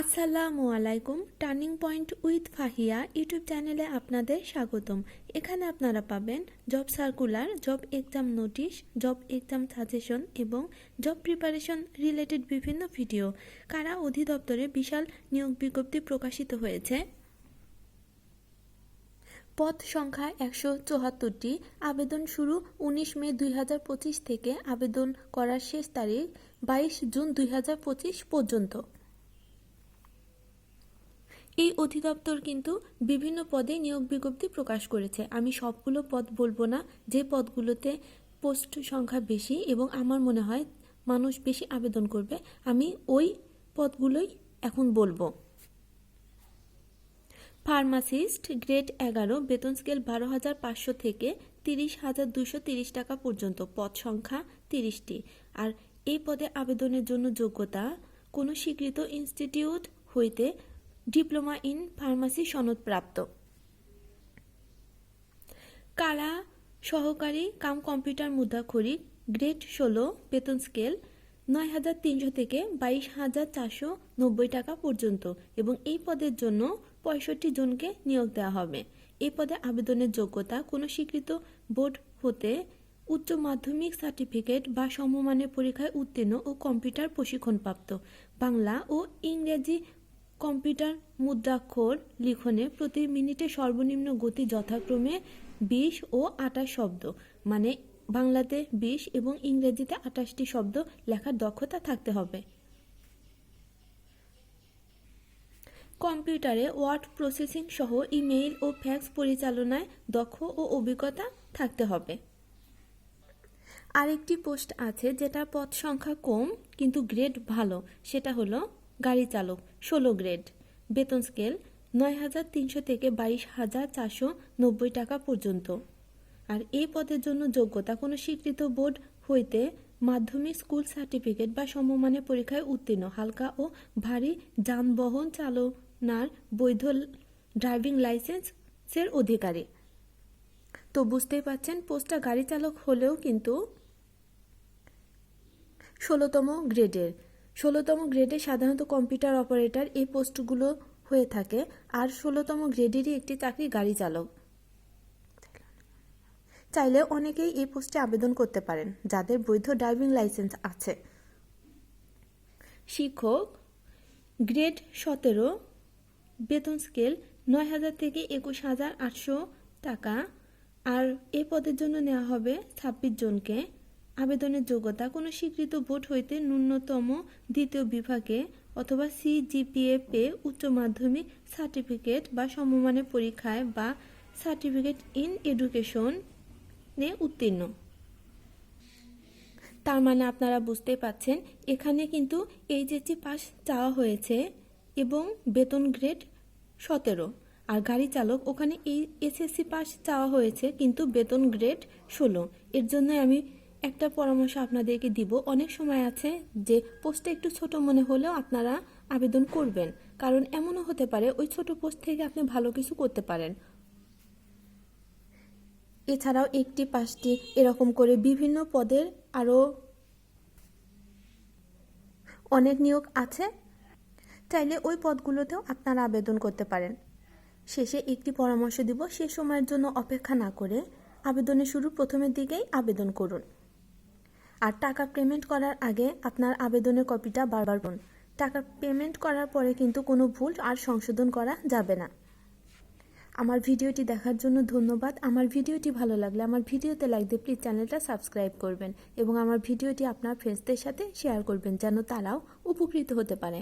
আসসালামু আলাইকুম turning point with Fahiya YouTube চ্যানেলে আপনাদের স্বাগতম। এখানে আপনারা পাবেন job circular job exam notice job exam suggestion এবং জব প্রিপারেশন রিলেটেড বিভিন্ন ভিডিও কারা অধিদপ্তরে বিশাল নিয়োগ বিজ্ঞপ্তি প্রকাশিত হয়েছে? পদ সংখ্যা একশো চুয়াত্তরটি। আবেদন শুরু উনিশ মে দুই হাজার পঁচিশ থেকে। আবেদন করার শেষ তারিখ বাইশ জুন দুই হাজার পঁচিশ পর্যন্ত। এই অধিদপ্তর কিন্তু বিভিন্ন পদে নিয়োগ বিজ্ঞপ্তি প্রকাশ করেছে। আমি সবগুলো পদ বলব না। যে পদগুলোতে পোস্ট সংখ্যা বেশি এবং আমার মনে হয় মানুষ বেশি আবেদন করবে, আমি ওই পদগুলোই এখন বলব। ফার্মাসিস্ট গ্রেড এগারো, বেতন স্কেল বারো হাজার পাঁচশো থেকে তিরিশ হাজার দুশো তিরিশ টাকা পর্যন্ত, পদ সংখ্যা তিরিশটি। আর এই পদে আবেদনের জন্য যোগ্যতা, কোনো স্বীকৃত ইনস্টিটিউট হইতে ডিপ্লোমা ইন ফার্মাসি সনদপ্রাপ্ত। কারা সহকারী কাম কম্পিউটার মুদ্রাক্ষরী গ্রেড ষোলো বেতন স্কেল নয় হাজার তিনশো থেকে বাইশ হাজার চারশো নব্বই টাকা পর্যন্ত এবং এই পদের জন্য পঁয়ষট্টি জনকে নিয়োগ দেওয়া হবে। এই পদে আবেদনের যোগ্যতা কোনো স্বীকৃত বোর্ড হতে উচ্চ মাধ্যমিক সার্টিফিকেট বা সমমানের পরীক্ষায় উত্তীর্ণ ও কম্পিউটার প্রশিক্ষণপ্রাপ্ত। বাংলা ও ইংরেজি কম্পিউটার মুদ্রাক্ষর লিখনে প্রতি মিনিটে সর্বনিম্ন গতি যথাক্রমে বিশ ও আটাশ শব্দ মানে বাংলাতে বিশ এবং ইংরেজিতে আটাশটি শব্দ লেখার দক্ষতা থাকতে হবে। কম্পিউটারে ওয়ার্ড প্রসেসিং সহ ইমেইল ও ফ্যাক্স পরিচালনায় দক্ষ ও অভিজ্ঞতা থাকতে হবে। আরেকটি পোস্ট আছে যেটার পদ সংখ্যা কম কিন্তু গ্রেড ভালো, সেটা হলো গাড়ি চালক, ষোলো গ্রেড। বেতন স্কেল, নয় হাজার তিনশো থেকে বাইশ হাজার চারশো নব্বই টাকা পর্যন্ত। আর এই পদের জন্য যোগ্যতা কোনো স্বীকৃত বোর্ড হইতে মাধ্যমিক স্কুল সার্টিফিকেট বা সমমানের পরীক্ষায় উত্তীর্ণ, হালকা ও ভারী যানবাহন চালনার বৈধ ড্রাইভিং লাইসেন্সের অধিকারী। তো বুঝতেই পাচ্ছেন পোস্টটা গাড়ি চালক হলেও কিন্তু ষোলোতম গ্রেডের। ষোলোতম গ্রেডে সাধারণত কম্পিউটার অপারেটর এই পোস্টগুলো হয়ে থাকে, আর ষোলোতম গ্রেডেরই একটি চাকরি গাড়ি চালক। চাইলে অনেকেই এই পোস্টে আবেদন করতে পারেন, যাদের বৈধ ড্রাইভিং লাইসেন্স আছে। শিক্ষক, গ্রেড সতেরো, বেতন স্কেল নয় হাজার থেকে একুশ হাজার আটশো টাকা, আর এ পদের জন্য নেওয়া হবে ছাব্বিশ জনকে। আবেদনের যোগ্যতা কোনো স্বীকৃত বোর্ড হইতে ন্যূনতম দ্বিতীয় বিভাগে অথবা সিজিপিএ পেয়ে উচ্চ মাধ্যমিক সার্টিফিকেট বা সমমানের পরীক্ষায় বা সার্টিফিকেট ইন এডুকেশন নে উত্তীর্ণ। তার মানে আপনারা বুঝতেই পাচ্ছেন, এখানে কিন্তু এইচএসসি পাস চাওয়া হয়েছে এবং বেতন গ্রেড সতেরো। আর গাড়ি চালক, ওখানে এই এসএসসি পাস চাওয়া হয়েছে কিন্তু বেতন গ্রেড ষোলো। এর জন্য আমি একটা পরামর্শ আপনাদেরকে দিব। অনেক সময় আছে যে পোস্টটা একটু ছোট মনে হলেও আপনারা আবেদন করবেন। কারণ এমনও হতে পারে ওই ছোট পোস্ট থেকে আপনি ভালো কিছু করতে পারেন। এছাড়াও একটি পাঁচটি এরকম করে বিভিন্ন পদের আরও অনেক নিয়োগ আছে। চাইলে ওই পদগুলোতেও আপনারা আবেদন করতে পারেন। শেষে একটি পরামর্শ দিব। সে সময়ের জন্য অপেক্ষা না করে আবেদনের শুরু প্রথমের দিকেই আবেদন করুন। আর টাকা পেমেন্ট করার আগে আপনার আবেদনের কপিটা বারবার বলুন টাকা পেমেন্ট করার পরে কিন্তু কোনো ভুল আর সংশোধন করা যাবে না। আমার ভিডিওটি দেখার জন্য ধন্যবাদ। আমার ভিডিওটি ভালো লাগলে আমার ভিডিওতে লাইক দিয়ে প্লিজ চ্যানেলটা সাবস্ক্রাইব করবেন এবং আমার ভিডিওটি আপনার ফ্রেন্ডসদের সাথে শেয়ার করবেন যেন তারাও উপকৃত হতে পারে।